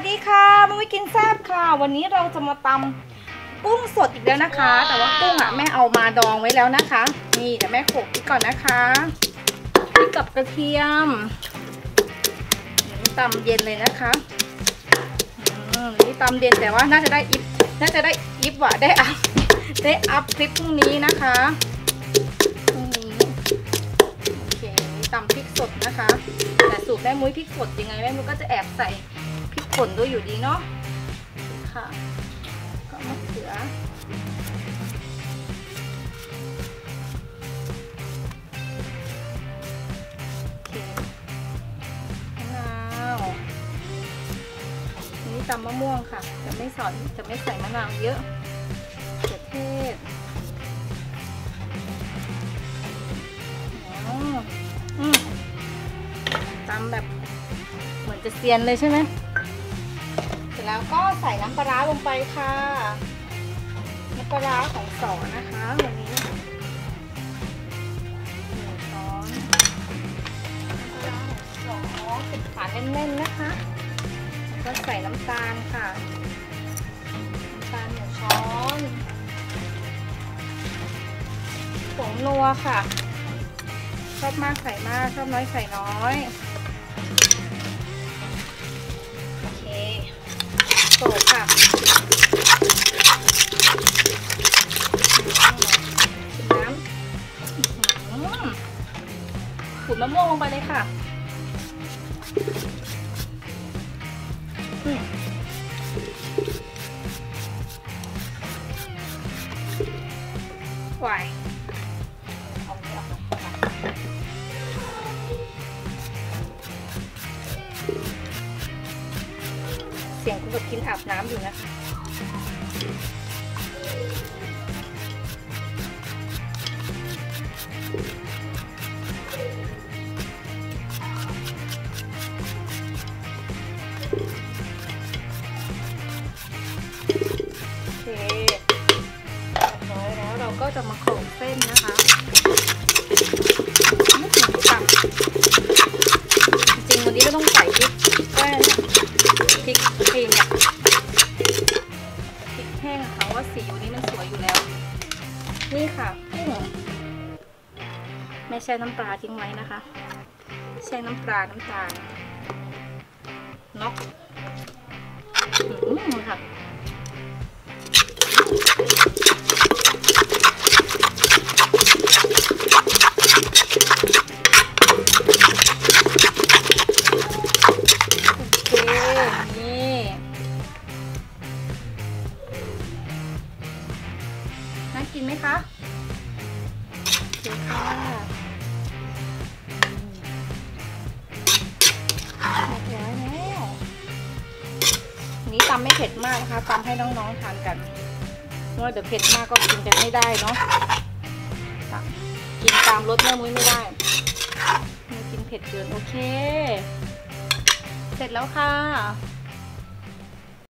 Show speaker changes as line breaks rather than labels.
วัสดีค่ะมาวิกินแซบค่ะ วันนี้เราจะมาตำกุ้งสดอีกแล้วนะคะ แต่ว่ากุ้งอะแม่เอามาดองไว้แล้วนะคะ นี่เดี๋ยวแม่โขลกพริกก่อนนะคะพริกกับกระเทียมนี่ตำเย็นเลยนะคะนี่ตำเย็นแต่ว่าน่าจะได้อิฟน่าจะได้อิฟว่ะได้อัพได้อัพคลิปพรุ่งนี้นะคะพรุ่งนี้โอเคตำพริกสดนะคะ แต่สูตรแม่มุ้ยพริกสดยังไงแม่มุ้ยก็จะแอบใส่ ป่นด้วยอยู่ดีเนาะค่ะ ก็มะเขือโอเคมะนาวอันนี้ตำมะม่วงค่ะ จะไม่สอนจะไม่ใส่มะนาวเยอะเขือเทศอ๋ออืมตำแบบเหมือนจะเซียนเลยใช่ไหมเสร็จ แล้วก็ใส่น้ำปลาร้าลงไปค่ะ น้ำปลาร้าของสอนะคะวันนี้หนึ่งช้อนน้ำปลาร้าของสอติดฝาแน่นๆนะคะแล้วก็ใส่น้ำตาลค่ะน้ำตาลหนึ่งช้อนผงนัวค่ะ ชอบมากใส่มาก ชอบน้อยใส่น้อย โขลกค่ะน้ำหือขูดมะม่วงลงไปเลยค่ะไหว เสียงคุณกับกินอาบน้ำอยู่นะคะ โอเคร้อยแล้วเราก็จะมาโขลกเส้นนะคะไม่ถึงกับจริงวันนี้ก็ต้อง นี่ค่ะกุ้งแม่แช่น้ำปลาทิ้งไว้นะคะแช่น้ำปลาน้ำตาลน็อก กินไหมคะโอเคค่ะเรียบร้อยแล้วนี้ตำไม่เผ็ดมากนะคะตำให้น้องๆทานกันเพราะว่าเดี๋ยวเผ็ดมากก็กินกันไม่ได้เนาะะกินตามรสแม่มุ้ยไม่ได้ม่กินเผ็ดเกินโอเค เสร็จแล้วค่ะ